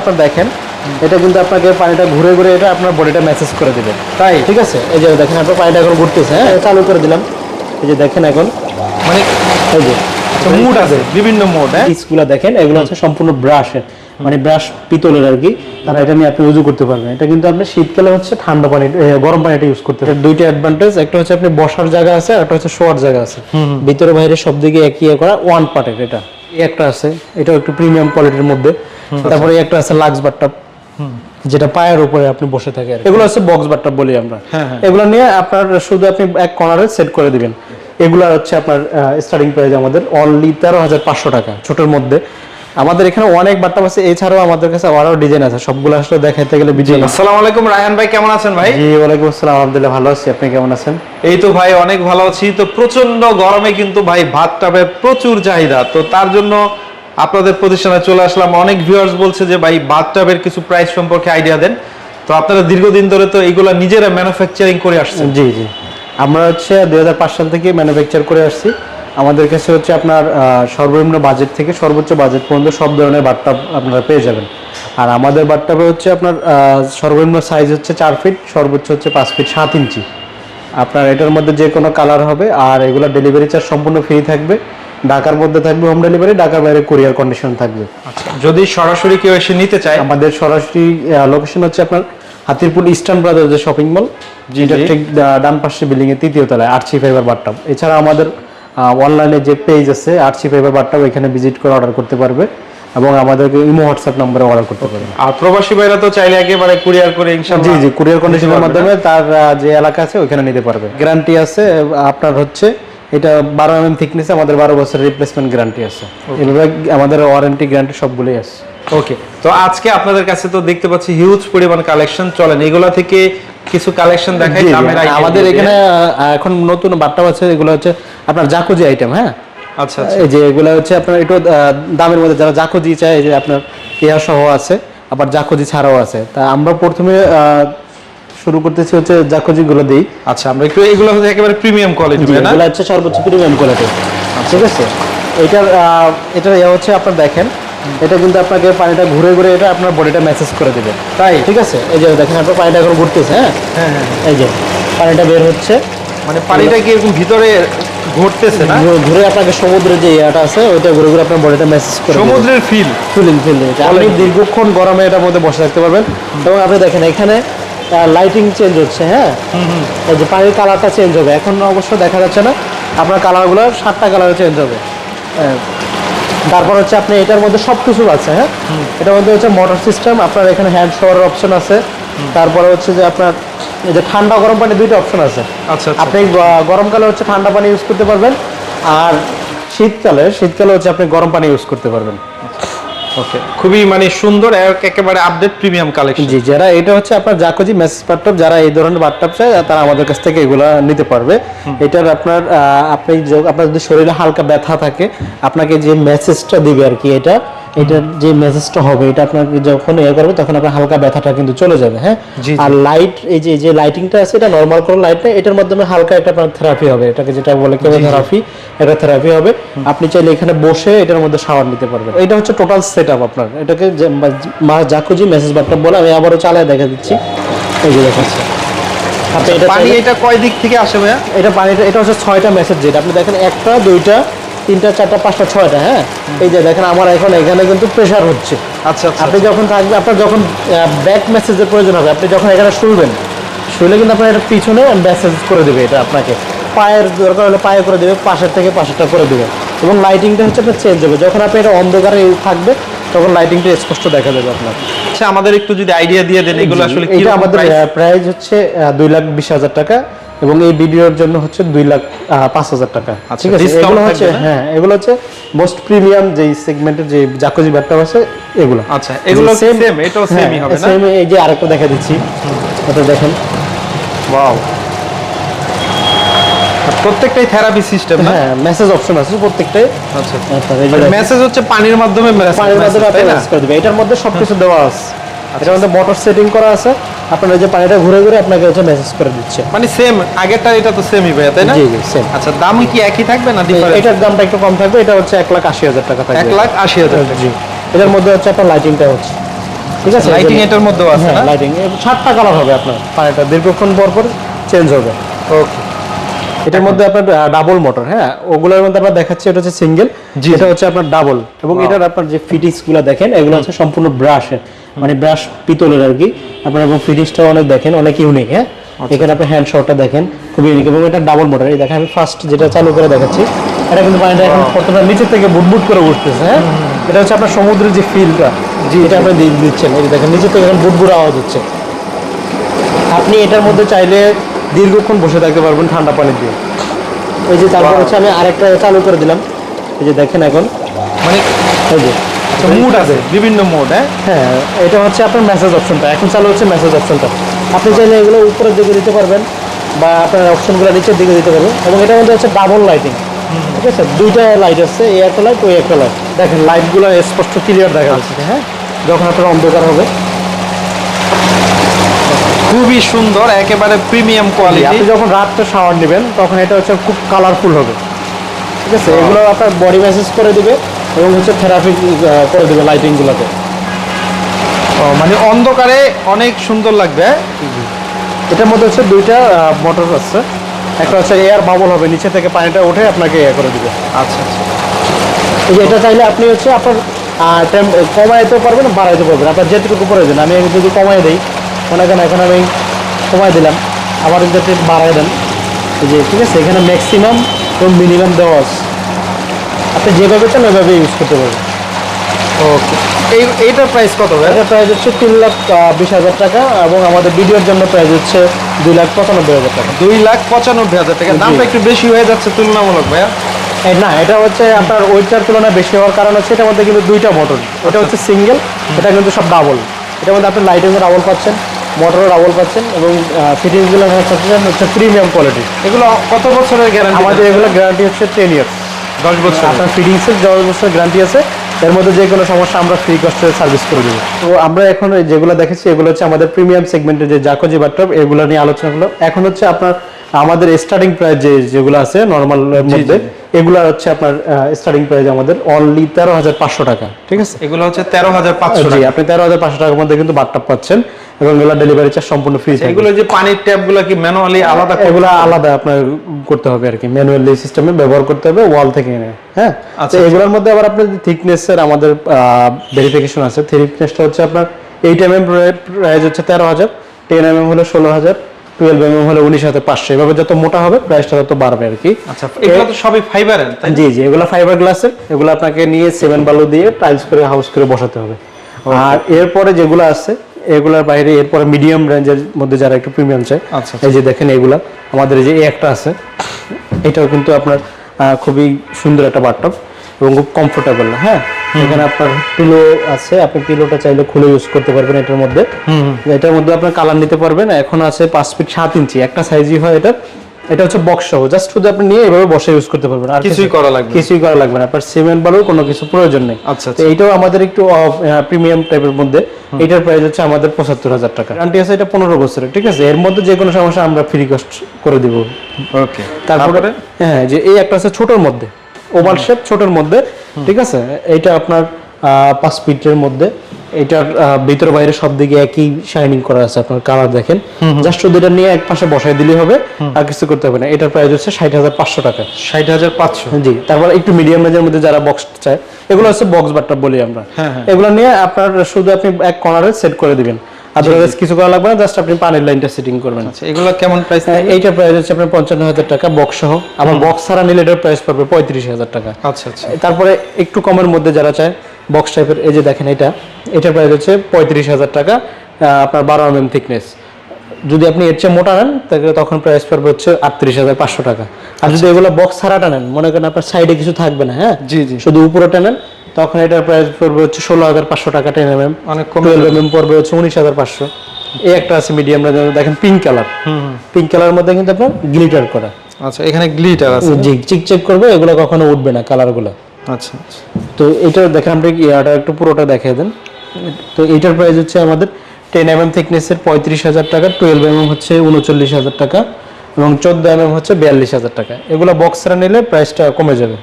আপনার দেখেন। এটা কিন্তু আপনাকে পানিটা ঘুরে ঘুরে এটা আপনার বডিটা ম্যাসেজ করে দেবে। তাই? ঠিক আছে? এই যে দেখেন আপনার পানিটা এখন ঘুরতেছে হ্যাঁ? চালু করে দিলাম। এই যে দেখেন এখন মানে এই যে মুড আছে বিভিন্ন মুড হ্যাঁ? পিসগুলো দেখেন এগুলো হচ্ছে সম্পূর্ণ ব্রাশের মানে ব্রাশ পিতলের আর কি। তারা এটা নিয়ে আপনি উজু করতে পারবেন। এটা কিন্তু আপনি শীতকালে হচ্ছে ঠান্ডা পানি গরম পানিটা ইউজ করতে পারবেন। দুইটা অ্যাডভান্টেজ একটা হচ্ছে আপনি বসার জায়গা আছে আর একটা হচ্ছে শোয়ার জায়গা আছে। ভিতরে বাইরে সব দিকে একই ইয়ে করা ওয়ান পার্টের এটা। এই একটা আছে এটাও একটু প্রিমিয়াম কোয়ালিটির মধ্যে। তারপরে একটা আছে লাক্স বাট্টাপ যেটা পায়ের উপরে আপনি বসে থাকে এগুলো হচ্ছে বক্স বাট্টাপ বলি আমরা। হ্যাঁ, হ্যাঁ। এগুলো নিয়ে আপনার শুধু আপনি এক কর্নারে সেট করে দিবেন। এগুলো হচ্ছে আপনার স্টার্টিং প্রাইস আমাদের অনলি তেরো হাজার পাঁচশো টাকা ছোটোর মধ্যে। আমাদের এখানে অনেক বাট্টাপ আছে এছাড়াও আমাদের কাছে আরও ডিজাইন আছে। সবগুলো আসলে দেখাইতে গেলে ভিডিও আসসালামু আলাইকুম রায়হান ভাই কেমন আছেন ভাই? জি ওয়ালাইকুম আসসালাম আলহামদুলিল্লাহ ভালো আছি। আপনি কেমন আছেন? এই তো ভাই অনেক ভালো আছি। তো প্রচণ্ড গরমে কিন্তু ভাই ভাত টাপের প্রচুর চাহিদা। তো তার জন্য আপনাদের প্রতিষ্ঠানে চলে আসলাম। অনেক ভিউয়ার্স বলছে যে, ভাই টাপের কিছু প্রাইস সম্পর্কে আইডিয়া দেন। তো আপনারা দীর্ঘদিন ধরে তো এইগুলা নিজেরা ম্যানুফ্যাকচারিং করে আসছেন। জি জি। আমরা হচ্ছে দু হাজার পাঁচ সাল থেকে ম্যানুফ্যাকচার করে আসছি। আমাদের কাছে হচ্ছে আপনার সর্বনিম্ন বাজেট থেকে সর্বোচ্চ বাজেট পর্যন্ত সব ধরনের বাট্টাপ আপনারা পেয়ে যাবেন। আর আমাদের বাট্টাপে হচ্ছে আপনার সর্বনিম্ন সাইজ হচ্ছে চার ফিট সর্বোচ্চ হচ্ছে পাঁচ ফিট সাত ইঞ্চি আপনার এটার মধ্যে যে কোনো কালার হবে, আর এগুলো ডেলিভারি চার্জ সম্পূর্ণ ফ্রি থাকবে। ঢাকার মধ্যে থাকবে হোম ডেলিভারি ঢাকার বাইরে কুরিয়ার কন্ডিশন থাকবে। আচ্ছা যদি সরাসরি কেউ এসে নিতে চায়? আমাদের সরাসরি লোকেশন হচ্ছে আপনার হাতিরপুল ইস্টার্ন ব্রাদার্স যে শপিং মল যেটা ঠিক ডান পাশে বিল্ডিং এর তৃতীয় তলায় আরসি ফাইবার বাট্টাপ এছাড়া আমাদের অনলাইনে যে পেজ আছে আরসি ফাইবার বাট্টাপ এখানে ভিজিট করে অর্ডার করতে পারবে এবং আমাদেরকে ইমো হোয়াটসঅ্যাপ নম্বরে অর্ডার করতে পারবে। আর প্রবাসী ভাইরা তো চাইলে একেবারে কুরিয়ার করে ইনশাআল্লাহ জি জি কুরিয়ার কন্ডিশনের মাধ্যমে তার যে এলাকা আছে ওখানে নিতে পারবে। গ্যারান্টি আছে আপনার হচ্ছে এটা বারো এম এম থিকনেস আমাদের বারো বছরের রিপ্লেসমেন্ট গ্যারান্টি আছে। এভাবে আমাদের ওয়ারেন্টি গ্যারান্টি সবগুলোই আছে। ওকে তো আজকে আপনাদের কাছে তো দেখতে পাচ্ছি হিউজ পরিমাণ কালেকশন চলেন। এগুলা থেকে কিছু কালেকশন দেখাই আমাদের এখানে এখন নতুন বাট্টা আছে এগুলো হচ্ছে আপনার জাকুজি আইটেম হ্যাঁ? আচ্ছা আচ্ছা। এই যে এগুলো হচ্ছে আপনার একটু দামের মধ্যে যারা জাকুজি চায় এই যে আপনার ইয়া সহ আছে আবার জাকুজি ছাড়াও আছে। তা আমরা প্রথমে শুরু করতেছি হচ্ছে জাকুজি গুলো দিই। আচ্ছা আমরা একটু এগুলো হচ্ছে একেবারে প্রিমিয়াম কোয়ালিটি না? এগুলো হচ্ছে সর্বোচ্চ প্রিমিয়াম কোয়ালিটি ঠিক আছে? এটার ইয়ে হচ্ছে আপনার দেখেন এটা কিন্তু আপনাকে পানিটা ঘুরে ঘুরে এটা আপনার বডিটা ম্যাসেজ করে দেবে। তাই? ঠিক আছে? এই যে দেখেন আপনার পানিটা এখন ঘুরতেছে হ্যাঁ? হ্যাঁ হ্যাঁ এই যে পানিটা বের হচ্ছে। মানে পানিটা কি এরকম ভিতরে ঘুরতেছে না? ঘুরে- আপনাকে সমুদ্রের যে ইয়াটা আছে ওইটা ঘুরে ঘুরে আপনার বডিটা মেসেজ করে। সমুদ্রের ফিল ফিলিং ফিলিং আপনি দীর্ঘক্ষণ গরমে এটার মধ্যে বসে থাকতে পারবেন। এবং আপনি দেখেন এখানে লাইটিং চেঞ্জ হচ্ছে হ্যাঁ? যে পানির কালারটা চেঞ্জ হবে। এখন অবশ্য দেখা যাচ্ছে না আপনার কালারগুলো সাতটা কালারে চেঞ্জ হবে। হ্যাঁ। তারপর হচ্ছে আপনি এটার মধ্যে সব কিছু আছে হ্যাঁ? এটার মধ্যে হচ্ছে মোটর সিস্টেম আপনার এখানে হ্যান্ড শাওয়ারের অপশন আছে। তারপরে হচ্ছে যে আপনার এই যে ঠান্ডা গরম পানি দুইটা অপশন আছে। আচ্ছা আচ্ছা। আপনি গরমকালে হচ্ছে ঠান্ডা পানি ইউজ করতে পারবেন আর শীতকালে শীতকালে হচ্ছে আপনি গরম পানি ইউজ করতে পারবেন। ওকে খুবই মানে সুন্দর একেবারে আপডেট প্রিমিয়াম কালেকশন জি যারা এটা হচ্ছে আপনার জাকোজি মেসেজ পার্টপ যারা এই ধরনের বাথটব চায় তারা আমাদের কাছ থেকে এগুলো নিতে পারবে। এটার আপনার আহ, আপনি আপনার যদি শরীরে হালকা ব্যথা থাকে আপনাকে যে মেসেজটা দিবে আর কি এটা এটার যে মেসেজটা হবে এটা আপনাকে যখন ইয়ে করবে তখন আপনার হালকা ব্যথাটা কিন্তু চলে যাবে হ্যাঁ। আর লাইট এই যে যে লাইটিংটা আছে এটা নর্মাল কোনো লাইট না এটার মাধ্যমে হালকা একটা আপনার থেরাপি হবে এটাকে যেটা বলে কেমোথেরাপি এটা থেরাপি হবে। আপনি চাইলে এখানে বসে এটার মধ্যে শাওয়ার নিতে পারবেন। এটা হচ্ছে টোটাল সেট আপ আপনার। এটাকে জাকুজি মেসেজ বাটটা বলে আমি আবারও চালায় দেখা দিচ্ছি। এই যে দেখাচ্ছি আপনি এটা পানি এটা কয় দিক থেকে আসে ভাইয়া? এটা পানিটা এটা হচ্ছে ছয়টা মেসেজ যেটা। আপনি দেখেন একটা দুইটা তিনটা চারটা পাঁচটা ছয়টা হ্যাঁ? এই যে দেখেন আমার এখন এখানে কিন্তু প্রেশার হচ্ছে। আচ্ছা আচ্ছা আপনি যখন থাকবে আপনার যখন ব্যাক মেসেজের প্রয়োজন হবে আপনি যখন এখানে শুনবেন শুনলে কিন্তু আপনার এটা পিছনে মেসেজ করে দেবে এটা আপনাকে। পায়ের দরকার হলে পায়ে করে দেবে পাশের থেকে পাশেরটা করে দেবে। এবং লাইটিংটা হচ্ছে আপনার চেঞ্জ হবে। যখন আপনি এটা অন্ধকারে থাকবে তখন লাইটিংটা স্পষ্ট দেখা যাবে আপনার। আচ্ছা আমাদের একটু যদি আইডিয়া দিয়ে দেন এগুলো আসলে কি এটা আমাদের প্রাইস হচ্ছে দুই লাখ বিশ হাজার টাকা। এবং এই ভিডিওর জন্য হচ্ছে দুই লাখ পাঁচ হাজার টাকা। আচ্ছা, ঠিক আছে? এগুলো হচ্ছে হ্যাঁ এগুলো হচ্ছে মোস্ট প্রিমিয়াম যে সেগমেন্টের যে জাকোজি ব্যাটটা আছে এগুলো। আচ্ছা এগুলো Same- সেম এটাও হ্যাঁ, সেমই হবে না? same এই যে আরেকটা দেখা দিচ্ছি। এটা দেখেন। ওয়াও প্রত্যেকটাই থেরাপি সিস্টেম না? হ্যাঁ মেসেজ অপশন আছে প্রত্যেকটাই। আচ্ছা। আপনার এই যে দেখেন, মেসেজ হচ্ছে পানির মাধ্যমে পানির মাধ্যমে আপনি? ম্যাসেজ করে দিবে এটার মধ্যে সবকিছু দেওয়া আছে। এটার মধ্যে মোটর সেটিং করা আছে। আপনার যে পানিটা ঘুরে ঘুরে আপনাকে হচ্ছে মেসেজ করে দিচ্ছে। মানে সেম আগেরটা এটা তো সেমই ভাইয়া তাই না? জি জি সেম আচ্ছা দাম কি একই থাকবে না ডিফারেন্ট এটার দামটা একটু কম থাকবে এটা হচ্ছে এক লাখ আশি হাজার টাকা এক থাকবে লাখ আশি হাজার। জি এটার মধ্যে হচ্ছে আপনার লাইটিংটা হচ্ছে। ঠিক আছে? লাইটিং এটার মধ্যেও আছে হ্যাঁ না? লাইটিং সাতটা কালার হবে আপনার পানিটা। দীর্ঘক্ষণ পর পর চেঞ্জ হবে। ওকে এটার মধ্যে আপনার ডাবল মোটর হ্যাঁ? ওগুলোর মধ্যে আপনার দেখাচ্ছি এটা হচ্ছে সিঙ্গেল এটা হচ্ছে আপনার ডাবল এবং এটার আপনার যে ফিটিংসগুলো দেখেন এগুলো হচ্ছে সম্পূর্ণ ব্রাশের মানে ব্রাশ পিতলের আর কি। আপনার এবং ফিটিংসটাও অনেক দেখেন অনেক ইউনিক হ্যাঁ? আচ্ছা। এখানে আপনি হ্যান্ড শটটা দেখেন খুবই ইউনিক এবং এটা ডাবল মোটর এই দেখেন আমি ফার্স্ট যেটা চালু করে দেখাচ্ছি এটা কিন্তু পানিটা এখন প্রথমে নিচে থেকে বুটবুট করে উঠতেছে হ্যাঁ? এটা হচ্ছে আপনার সমুদ্রের যে ফিলটা জি এটা আপনি দিয়ে দিচ্ছেন এই দেখেন নিচে থেকে এখন বুটবুট আওয়াজ হচ্ছে। আপনি এটার মধ্যে চাইলে দীর্ঘক্ষণ বসে থাকতে পারবেন ঠান্ডা পানি দিয়ে। এই যে তারপর হচ্ছে আমি আরেকটা চালু করে দিলাম। এই যে দেখেন এখন। মানে এই যে। মুড আছে বিভিন্ন মুড হ্যাঁ? হ্যাঁ এটা হচ্ছে আপনার মেসেজ অপশনটা এখন চালু হচ্ছে মেসেজ অপশনটা আপনি চাইলে এগুলো উপরের দিকে দিতে পারবেন বা আপনার অপশনগুলো নিচের দিকে দিতে পারবেন। এবং এটার মধ্যে হচ্ছে ডাবল লাইটিং ঠিক আছে? দুইটা লাইট আছে এই একটা লাইট ওই একটা লাইট দেখেন লাইটগুলো স্পষ্ট ক্লিয়ার দেখা যাচ্ছে হ্যাঁ? যখন আপনার অন্ধকার হবে। খুবই সুন্দর একেবারে প্রিমিয়াম কোয়ালিটি আপনি যখন রাত্রে শাওয়ার নেবেন তখন এটা হচ্ছে খুব কালারফুল হবে। ঠিক আছে? এগুলো আপনার বডি ম্যাসেজ করে দিবে। এবং হচ্ছে থেরাপি করে দিবে লাইটিংগুলোতে মানে অন্ধকারে অনেক সুন্দর লাগবে? এটার মধ্যে হচ্ছে দুইটা মোটর আছে। একটা হচ্ছে এয়ার বাবল হবে নিচে থেকে পানিটা উঠে আপনাকে ইয়ে করে দিবে। আচ্ছা আচ্ছা। এটা চাইলে আপনি হচ্ছে আপনার কমাইতেও পারবেন বাড়াইতে পারবেন। আপনার যেটুকু প্রয়োজন। আমি যদি কমাই দিই মনে করেন এখন আমি কমাই দিলাম আবার যদি বাড়াই দেন। যে ঠিক আছে? এখানে ম্যাক্সিমাম এবং মিনিমাম দেওয়া আছে। আপনি যেভাবে চান ওইভাবে ইউজ করতে পারবেন। ওকে এই এইটার প্রাইস কত ভাই? এটা প্রাইস হচ্ছে তিন লাখ বিশ হাজার টাকা এবং আমাদের ভিডিওর জন্য প্রাইস হচ্ছে দুই লাখ পঁচানব্বই হাজার টাকা। দুই লাখ পঁচানব্বই হাজার টাকা। দামটা একটু বেশি হয়ে যাচ্ছে তুলনামূলক ভাইয়া। না এটা হচ্ছে আপনার ওইটার তুলনায় বেশি হওয়ার কারণ হচ্ছে এটার মধ্যে কিন্তু দুইটা মোটর এটা হচ্ছে সিঙ্গেল এটা কিন্তু সব ডাবল এটার মধ্যে আপনি লাইটিংও ডাবল পাচ্ছেন মোটরও ডাবল পাচ্ছেন এবং ফিটিংসগুলো হচ্ছে হচ্ছে প্রিমিয়াম কোয়ালিটি এগুলো কত বছরের গ্যারান্টি আমাদের এগুলো গ্যারান্টি হচ্ছে টেন ইয়ার্স দশ বছর। আপনার ফিটিংসের দশ বছর গ্যারান্টি আছে। এর মধ্যে যে কোনো সমস্যা আমরা ফ্রি কস্টে সার্ভিস করে দেবো। তো আমরা এখন যেগুলো দেখেছি, এগুলো হচ্ছে আমাদের প্রিমিয়াম সেগমেন্টের যে জাকোজি বাট্টপ এগুলো নিয়ে আলোচনা হলো। এখন হচ্ছে আপনার আমাদের স্টার্টিং প্রাইস যে যেগুলো আছে নর্মাল মধ্যে এগুলো হচ্ছে আপনার স্টার্টিং প্রাইস আমাদের অনলি তেরো হাজার পাঁচশো টাকা ঠিক আছে? এগুলো হচ্ছে তেরো হাজার পাঁচশো জি আপনি তেরো হাজার পাঁচশো টাকার মধ্যে কিন্তু বাট্টপ পাচ্ছেন এবং এগুলো ডেলিভারি চার্জ সম্পূর্ণ ফ্রি এগুলো যে পানির ট্যাপগুলো কি ম্যানুয়ালি আলাদা এগুলো আলাদা আপনার করতে হবে আর কি ম্যানুয়ালি সিস্টেমে ব্যবহার করতে হবে ওয়াল থেকে এনে হ্যাঁ? আচ্ছা, তো এগুলোর মধ্যে আবার আপনার থিকনেস এর আমাদের ভেরিফিকেশন আছে থিকনেসটা হচ্ছে আপনার এইট এম এম প্রাইস হচ্ছে তেরো হাজার টেন এম এম হলো ষোলো হাজার টুয়েলভ এম এম হলো উনিশ হাজার পাঁচশো। এভাবে যত মোটা হবে প্রাইসটা তত বাড়বে আর কি। আচ্ছা এগুলো তো সবই ফাইবারের জি জি এগুলো ফাইবার গ্লাসের এগুলো আপনাকে নিয়ে সেভেন বালু দিয়ে টাইলস করে হাউস করে বসাতে হবে। আর এরপরে যেগুলো আছে এগুলোর বাইরে এরপরে মিডিয়াম রেঞ্জের মধ্যে যারা একটু প্রিমিয়াম চায় আচ্ছা, এই যে দেখেন এগুলা আমাদের যে একটা আছে এটাও কিন্তু আপনার খুবই সুন্দর একটা বাথটব এবং খুব কমফোর্টেবল হ্যাঁ? এখানে আপনার পিলো আছে আপনি পিলোটা চাইলে খুলে ইউজ করতে পারবেন এটার মধ্যে। এটার মধ্যে আপনার কালার নিতে পারবেন এখন আছে পাঁচ ফিট সাত ইঞ্চি একটা সাইজই হয় এটা। এটা হচ্ছে বক্স সহ জাস্ট শুধু আপনি নিয়ে এভাবে বসে ইউজ করতে পারবেন আর কিছুই করা লাগবে কিছুই করা লাগবে না আপনার সিমেন্ট বালুর কোনো কিছু প্রয়োজন নেই। আচ্ছা, তো এইটাও আমাদের একটু প্রিমিয়াম টাইপের মধ্যে। এটার প্রাইস হচ্ছে আমাদের পঁচাত্তর হাজার টাকা। গ্যারান্টি আছে এটা পনেরো বছরের ঠিক আছে? এর মধ্যে যে কোনো সমস্যা আমরা ফ্রি কস্ট করে দিব। ওকে তারপরে? হ্যাঁ যে এই একটা আছে ছোটোর মধ্যে। ওভাল শেপ ছোটোর মধ্যে ঠিক আছে? এইটা আপনার পাঁচ ফিটের মধ্যে। এটার ভিতর বাইরে সব দিকে একই শাইনিং করা আছে আপনার কালার দেখেন। জাস্ট শুধু এটা নিয়ে এক পাশে বসাই দিলেই হবে আর কিছু করতে হবে না। এটার প্রাইস হচ্ছে ষাট হাজার পাঁচশো টাকা। ষাট হাজার পাঁচশো। জি তারপর একটু মিডিয়াম রেঞ্জের মধ্যে যারা বক্স চায় এগুলো হচ্ছে বক্স বাট্টা বলি আমরা। হ্যাঁ, হ্যাঁ। এগুলো নিয়ে আপনার শুধু আপনি এক কর্নারে সেট করে দিবেন। আদারওয়াইজ কিছু করা লাগবে না জাস্ট আপনি পানির লাইনটা সেটিং করবেন। আচ্ছা এগুলো কেমন প্রাইস এইটার প্রাইস হচ্ছে আপনার পঞ্চান্ন হাজার টাকা বক্স সহ আবার বক্স ছাড়া নিলে এটার প্রাইস পড়বে পঁয়ত্রিশ হাজার টাকা। আচ্ছা আচ্ছা। তারপরে একটু কমের মধ্যে যারা চায় বক্স টাইপের এই যে দেখেন এটা এটার প্রাইস হচ্ছে পঁয়ত্রিশ হাজার টাকা আপনার বারো এম এম থিকনেস যদি আপনি এর চেয়ে মোটা নেন তাহলে তখন প্রাইস পড়বে হচ্ছে আটত্রিশ হাজার পাঁচশো টাকা। আর যদি এগুলো বক্স ছাড়াটা নেন মনে করেন আপনার সাইডে কিছু থাকবে না হ্যাঁ? জি, জি। শুধু উপরেটা নেন তখন এটার প্রাইস পড়বে হচ্ছে ষোলো হাজার পাঁচশো টাকা টেন এম এম অনেক কমে টুয়েলভ এম এম পড়বে হচ্ছে উনিশ হাজার পাঁচশো। এই একটা আছে মিডিয়াম দেখেন পিঙ্ক কালার পিঙ্ক কালার মধ্যে কিন্তু আপনার গ্লিটার করা। আচ্ছা এখানে গ্লিটার আছে। জি চিক চেক করবে এগুলো কখনো উঠবে না কালারগুলো আচ্ছা আচ্ছা। তো এটা দেখেন আপনি ইয়াটা একটু পুরোটা দেখিয়ে দেন। তো এটার প্রাইস হচ্ছে আমাদের টেন এম এম থিকনেসের পঁয়ত্রিশ হাজার টাকা টুয়েলভ এম এম হচ্ছে উনচল্লিশ হাজার টাকা এবং চোদ্দ এম এম হচ্ছে বিয়াল্লিশ হাজার টাকা। এগুলো বক্সরা নিলে প্রাইসটা কমে যাবে।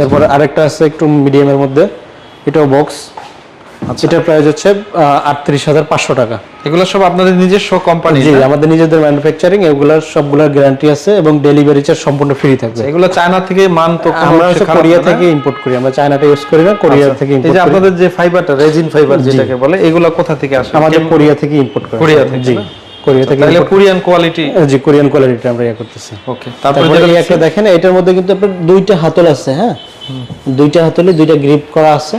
তারপরে আরেকটা আছে একটু মিডিয়ামের মধ্যে। এটাও বক্স এটার প্রাইস হচ্ছে আটত্রিশ হাজার পাঁচশো টাকা। এগুলো সব আপনাদের নিজস্ব কোম্পানি জি আমাদের নিজেদের ম্যানুফ্যাকচারিং এগুলোর সবগুলোর গ্যারান্টি আছে এবং ডেলিভারি চার্জ সম্পূর্ণ ফ্রি থাকবে। এগুলো চায়না থেকে মান তো আমরা হচ্ছে কোরিয়া? থেকে ইম্পোর্ট করি আমরা চায়নাটা ইউজ করি না কোরিয়া থেকে এই ইম্পোর্ট যে করি। আপনাদের যে ফাইবারটা রেজিন ফাইবার যেটাকে বলে এগুলো কোথা থেকে আসে? আমাদের কোরিয়া থেকে ইম্পোর্ট করি কোরিয়া থেকে, জি? কোরিয়া থেকে তাহলে কোরিয়ান কোয়ালিটি জি কোরিয়ান কোয়ালিটিটা আমরা ইয়ে করতেছি। ওকে তারপরে তারপরে যেটা এই একটা দেখেন এটার মধ্যে কিন্তু আপনার দুইটা হাতল আছে হ্যাঁ? দুইটা হাতলে দুইটা গ্রিপ করা আছে।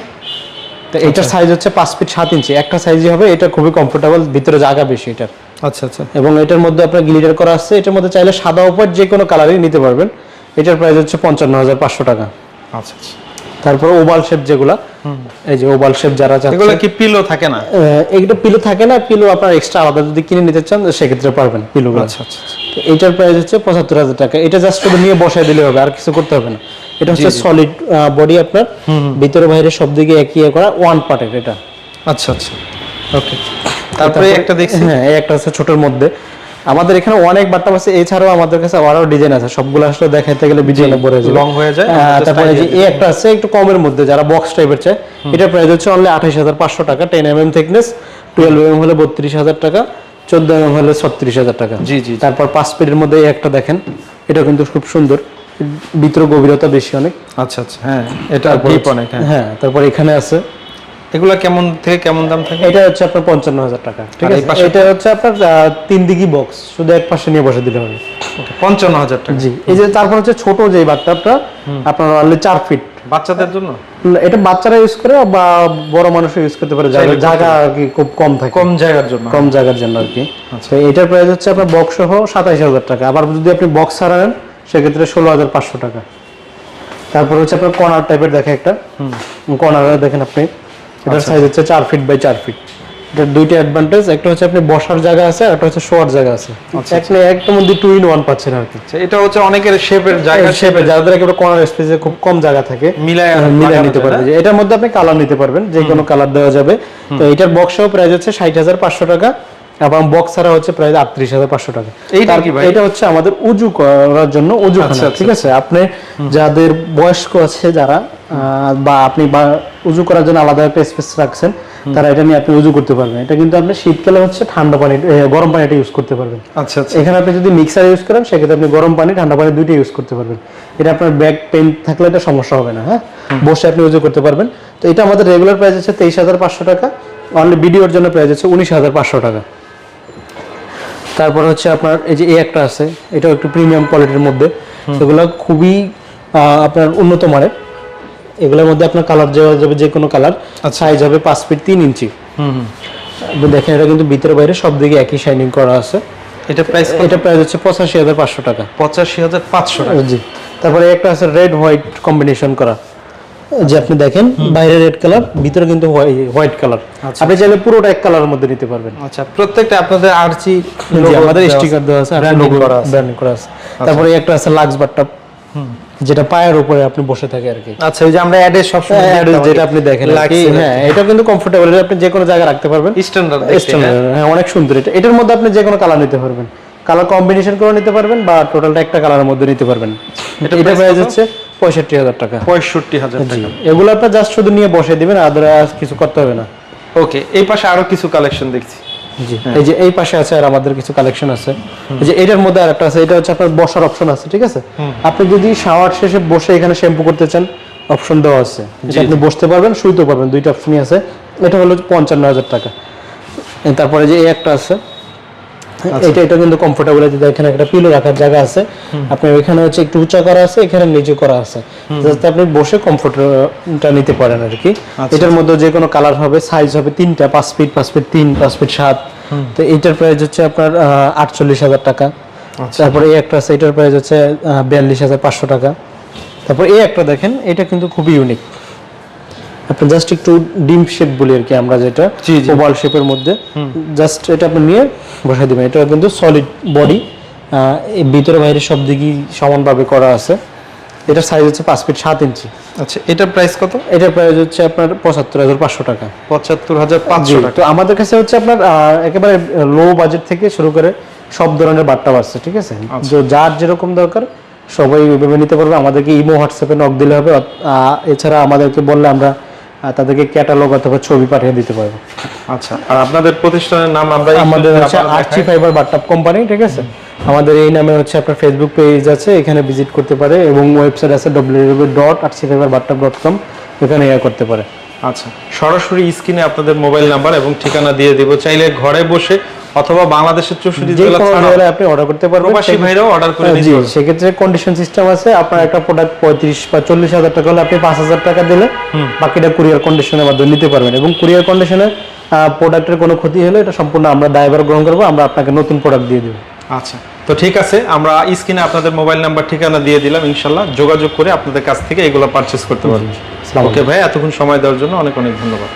তো এটার আচ্ছা। সাইজ হচ্ছে পাঁচ ফিট সাত ইঞ্চি একটা সাইজই হবে এটা খুবই কমফোর্টেবল ভিতরে জায়গা বেশি এটার। আচ্ছা আচ্ছা। এবং এটার মধ্যে আপনার গ্লিটার করা আছে এটার মধ্যে চাইলে সাদা উপর যে কোনো কালারই নিতে পারবেন। এটার প্রাইস হচ্ছে পঞ্চান্ন হাজার পাঁচশো টাকা। আচ্ছা আচ্ছা। তারপর ওভাল শেপ যেগুলা এই যে ওভাল শেপ যারা চাচ্ছে এগুলো কি পিলো থাকে না? এগুলো পিলো থাকে না পিলো আপনার এক্সট্রা আলাদা যদি কিনে নিতে চান সেক্ষেত্রে পারবেন পিলোগুলো আচ্ছা আচ্ছা আচ্ছা। তো এইটার প্রাইস হচ্ছে পঁচাত্তর হাজার টাকা। এটা জাস্ট শুধু নিয়ে বসায় দিলে হবে আর কিছু করতে হবে না। এটা হচ্ছে সলিড বডি আপনার ভিতরে বাইরে সব দিকে একই করা ওয়ান পার্টের এটা। আচ্ছা আচ্ছা। ওকে তারপরে একটা দেখছি। হ্যাঁ এই একটা আছে ছোটোর মধ্যে। আমাদের এখানে অনেক বাট্টাম আছে এছাড়াও আমাদের কাছে আরও ডিজাইন আছে। সবগুলো আসলে দেখাইতে গেলে যাবে। long হয়ে যায়, তারপরে যে এই একটা আছে একটু কমের মধ্যে যারা বক্স টাইপের চায়। এটার প্রাইস হচ্ছে অনলি আঠাশ হাজার পাঁচশো টাকা ten M M thickness twelve M হলে বত্রিশ হাজার টাকা চোদ্দ এম হলে ছত্রিশ হাজার টাকা। জি, জি। তারপর পাঁচ ফিটের মধ্যে এই একটা দেখেন এটা কিন্তু খুব সুন্দর। ভিতরে গভীরতা বেশি অনেক। আচ্ছা আচ্ছা হ্যাঁ এটা অনেক হ্যাঁ। হ্যাঁ তারপর এখানে আছে এগুলো কেমন থেকে কেমন দাম থাকে? এটা হচ্ছে আপনার পঞ্চান্ন হাজার টাকা ঠিক আছে? এটা হচ্ছে আপনার তিন দিঘি বক্স শুধু এক পাশে নিয়ে বসে দিলে হবে। পঞ্চান্ন হাজার টাকা। জি এই যে তারপর হচ্ছে ছোট যে বাথটাবটা আপনার অনলি চার ফিট বাচ্চাদের জন্য? এটা বাচ্চারা ইউজ করে বা বড় মানুষ ইউজ করতে পারে জায়গা আর কি খুব কম থাকে। কম জায়গার জন্য। কম জায়গার জন্য আর কি। তো এটার প্রাইস হচ্ছে আপনার বক্স সহ সাতাইশ হাজার টাকা। আবার যদি আপনি বক্স ছাড়া নেন সেক্ষেত্রে ষোলো হাজার পাঁচশো টাকা। তারপর হচ্ছে আপনার কর্নার টাইপের দেখে একটা। কর্নার দেখেন আপনি। এটার সাইজ হচ্ছে চার ফিট বাই চার ফিট এটার দুইটা অ্যাডভান্টেজ একটা হচ্ছে আপনি বসার জায়গা আছে আর একটা হচ্ছে শোয়ার জায়গা আছে। আপনি একদম মধ্যে টু ইন ওয়ান পাচ্ছেন আর কি। আচ্ছা, এটা হচ্ছে অনেকের শেপের জায়গা শেপে যাদের একেবারে কর্নার স্পেসে খুব কম জায়গা থাকে মিলায় মিলায় নিতে যায়, পারবে যে এটার মধ্যে আপনি কালার নিতে পারবেন যে কোনো কালার দেওয়া যাবে। তো এটার বক্স সহ প্রাইস হচ্ছে ষাট হাজার পাঁচশো টাকা এবং বক্স ছাড়া হচ্ছে প্রাইস আটত্রিশ হাজার পাঁচশো টাকা। এইটা কি ভাই? এটা হচ্ছে আমাদের উজু করার জন্য উজু আচ্ছা, আচ্ছা, ঠিক আছে? আপনি যাদের বয়স্ক আছে যারা বা আপনি বা উজু করার জন্য আলাদা একটা স্পেস রাখছেন তারা এটা নিয়ে আপনি উজু করতে পারবেন। এটা কিন্তু আপনি শীতকালে হচ্ছে ঠান্ডা পানি গরম পানিটা ইউজ করতে পারবেন। আচ্ছা আচ্ছা। এখানে আপনি যদি মিক্সার ইউজ করেন সেক্ষেত্রে আপনি গরম পানি ঠান্ডা পানি দুইটা ইউজ করতে পারবেন। এটা আপনার ব্যাক পেন থাকলে এটা সমস্যা হবে না হ্যাঁ? বসে আপনি ইউজ করতে পারবেন। তো এটা আমাদের রেগুলার প্রাইস হচ্ছে তেইশ হাজার পাঁচশো টাকা অনলি ভিডিওর জন্য প্রাইস হচ্ছে উনিশ হাজার পাঁচশো টাকা। তারপর হচ্ছে আপনার এই যে এ একটা আছে এটাও একটু প্রিমিয়াম কোয়ালিটির মধ্যে। এগুলো খুবই আহ, আপনার উন্নত মানের। এগুলোর মধ্যে আপনার কালার দেওয়া যাবে যে কোনো কালার সাইজ হবে পাঁচ ফিট তিন ইঞ্চি। হুম হুম। দেখেন এটা কিন্তু ভিতরে বাইরে সব দিকে একই শাইনিং করা আছে। এটা প্রাইস এটা প্রাইস হচ্ছে পঁচাশি হাজার পাঁচশো টাকা। পঁচাশি হাজার পাঁচশো টাকা। জি। তারপরে একটা আছে রেড হোয়াইট কম্বিনেশন করা। যে আপনি দেখেন বাইরে রেড কালার ভিতরে কিন্তু হোয়াইট কালার আপনি চাইলে পুরোটা এক কালারের মধ্যে নিতে পারবেন। আচ্ছা প্রত্যেকটা আপনাদের আরচি আমাদের স্টিকার দেওয়া আছে ব্র্যান্ডিং করা আছে। তারপরে একটা আছে লাক্স বাট্টা যেটা পায়ের উপরে আপনি বসে থাকে আর কি। আচ্ছা ওই যে আমরা অ্যাডে সব সময় হ্যাঁ, যেটা আপনি দেখেন হ্যাঁ এটা কিন্তু কমফোর্টেবল এটা আপনি যে কোনো জায়গায় রাখতে পারবেন। স্ট্যান্ডার্ড Standard, হ্যাঁ। অনেক সুন্দর এটা। এটার মধ্যে আপনি যে কোনো কালার নিতে পারবেন। কালার কম্বিনেশন করে নিতে পারবেন বা টোটালটা একটা কালারের মধ্যে নিতে পারবেন। এটা প্রাইস? হচ্ছে পঁয়ষট্টি হাজার টাকা। পঁয়ষট্টি হাজার টাকা। এগুলো আপনার জাস্ট শুধু নিয়ে বসে দিবেন আদারওয়াইজ কিছু করতে হবে না। ওকে এই পাশে আরও কিছু কালেকশন দেখছি। এই যে এই পাশে আছে আর আমাদের কিছু কালেকশন আছে। যে এটার মধ্যে আর একটা আছে এটা হচ্ছে আপনার বসার অপশন আছে ঠিক আছে? আপনি যদি শাওয়ার শেষে বসে এখানে শ্যাম্পু করতে চান অপশন দেওয়া আছে। আপনি বসতে পারবেন শুইতে পারবেন দুইটা অপশনই আছে। এটা হলো পঞ্চান্ন হাজার টাকা। তারপরে যে এই একটা আছে এটা এটা কিন্তু কমফোর্টেবল আছে এখানে একটা পিলো রাখার জায়গা আছে। আপনি ওইখানে হচ্ছে একটু উঁচা করা আছে এখানে নিচে করা আছে। যাতে আপনি বসে কমফোর্টটা নিতে পারেন আর কি। এটার মধ্যে যে কোনো কালার হবে সাইজ হবে তিনটা পাঁচ ফিট পাঁচ ফিট তিন পাঁচ ফিট সাত। তো এইটার প্রাইস হচ্ছে আপনার আটচল্লিশ হাজার টাকা। তারপরে এই একটা আছে এটার প্রাইস হচ্ছে বিয়াল্লিশ হাজার পাঁচশো টাকা। তারপর এই একটা দেখেন এটা কিন্তু খুবই ইউনিক আপনি জাস্ট একটু ডিম শেপ বলি আর কি আমরা যেটা। ওভাল শেপের মধ্যে। জাস্ট এটা আপনি নিয়ে বসাই দিবেন। এটা কিন্তু সলিড বডি ভিতরে বাইরে সব দিকই সমানভাবে করা আছে। এটার সাইজ হচ্ছে পাঁচ ফিট সাত ইঞ্চি আচ্ছা এটার প্রাইস কত? এটার প্রাইস হচ্ছে আপনার পঁচাত্তর হাজার পাঁচশো টাকা। পঁচাত্তর হাজার পাঁচশো টাকা। তো আমাদের কাছে হচ্ছে আপনার একেবারে লো বাজেট থেকে শুরু করে সব ধরনের বাট্টা আছে ঠিক আছে? আচ্ছা। যার যেরকম দরকার সবাই ওইভাবে নিতে পারবে। আমাদেরকে ইমো হোয়াটসঅ্যাপে নক দিলে হবে। এছাড়া আমাদেরকে বললে আমরা তাদেরকে ক্যাটালগ অথবা ছবি পাঠিয়ে দিতে পারব। আচ্ছা আর আপনাদের প্রতিষ্ঠানের নাম আমরা আমাদের হচ্ছে আর্চি। ফাইবার বাট্টাপ কোম্পানি ঠিক আছে? আমাদের এই নামে হচ্ছে আপনার ফেসবুক পেজ আছে এখানে ভিজিট করতে পারে এবং ওয়েবসাইট আছে ডব্লিউ ডট আর্চি ফাইবার বাট্টাপ ডট কম এখানে ইয়ে করতে পারে। আচ্ছা সরাসরি স্ক্রিনে আপনাদের মোবাইল নাম্বার এবং ঠিকানা দিয়ে দিব। চাইলে ঘরে বসে অথবা বাংলাদেশের চৌষট্টি জেলা আপনি অর্ডার করতে পারবেন। প্রবাসী ভাইরাও অর্ডার করে হ্যাঁ, নিতে জি পারবে। সেক্ষেত্রে কন্ডিশন সিস্টেম আছে। আপনার একটা প্রোডাক্ট পঁয়ত্রিশ বা চল্লিশ হাজার টাকা হলে আপনি পাঁচ হাজার টাকা দিলে বাকিটা কুরিয়ার কন্ডিশনের মাধ্যমে নিতে পারবেন এবং কুরিয়ার কন্ডিশনে প্রোডাক্টের কোনো ক্ষতি হলে এটা সম্পূর্ণ আমরা দায়ভার গ্রহণ করব। আমরা আপনাকে নতুন প্রোডাক্ট দিয়ে দেবো। আচ্ছা তো ঠিক আছে আমরা স্ক্রিনে আপনাদের মোবাইল নাম্বার ঠিকানা দিয়ে দিলাম ইনশাল্লাহ যোগাযোগ করে আপনাদের কাছ থেকে এগুলো পারচেস করতে পারবেন ওকে ভাই এতক্ষণ সময় দেওয়ার জন্য অনেক অনেক ধন্যবাদ।